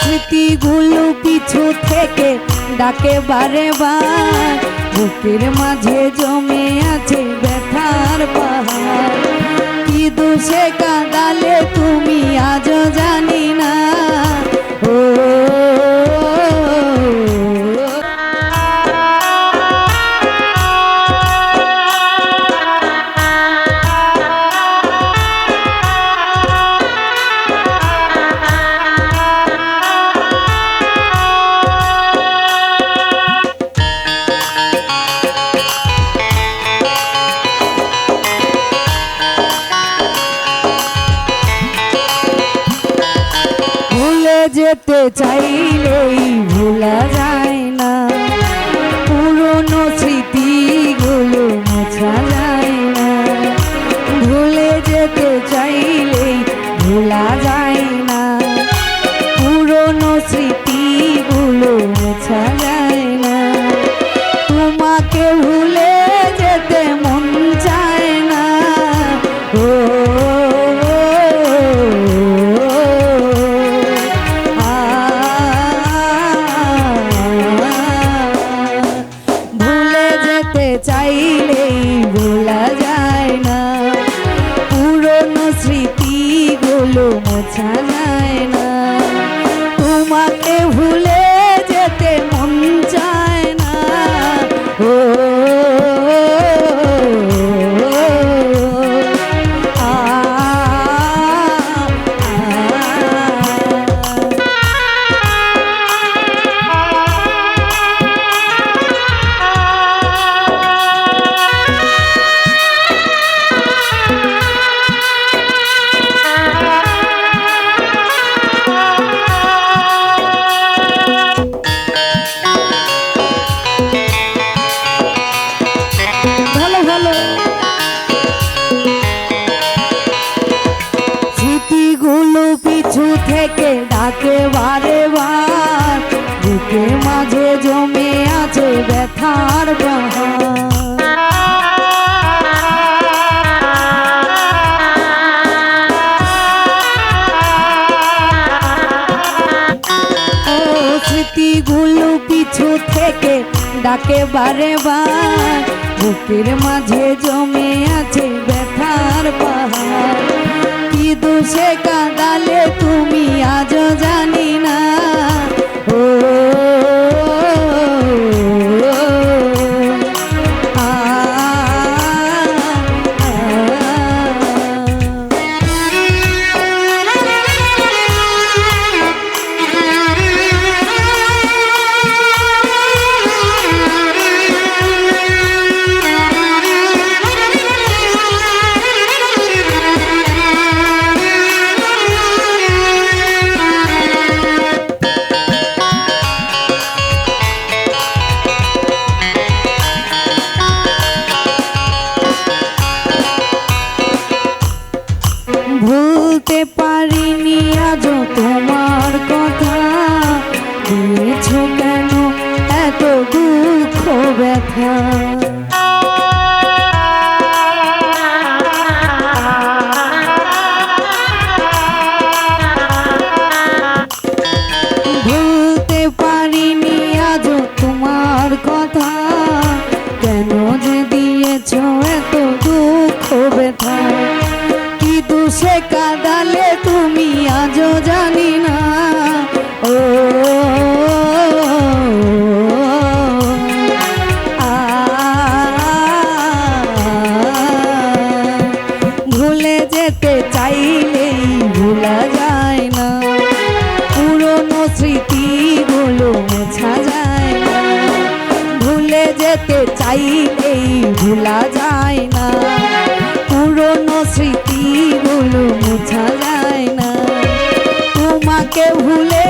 স্মৃতিগুলো পিছু থেকে ডাকে বারে বার। বুকের মাঝে জমে আছে ব্যথার পাহাড়। কি দোষে কাঁদালে তুমি আজও জানি চাইলেই ভোলা যায়। বুকে মাঝে জমে আছে ব্যথার বাহার। স্মৃতিগুলো পিছু থেকে ডাকে বারে বার, বুকের মাঝে জমে ভুলতে পারিনি আজ তোমার কথা। দিয়েছ কেন এত দুঃখ ব্যথা? চাইলেই ভোলা যায় না। পুরনো স্মৃতিগুলো মোছা যায় না। তোমাকে ভুলে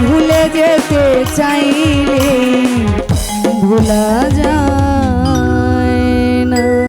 ভুলে যেতে চাইলে ভোলা যায়।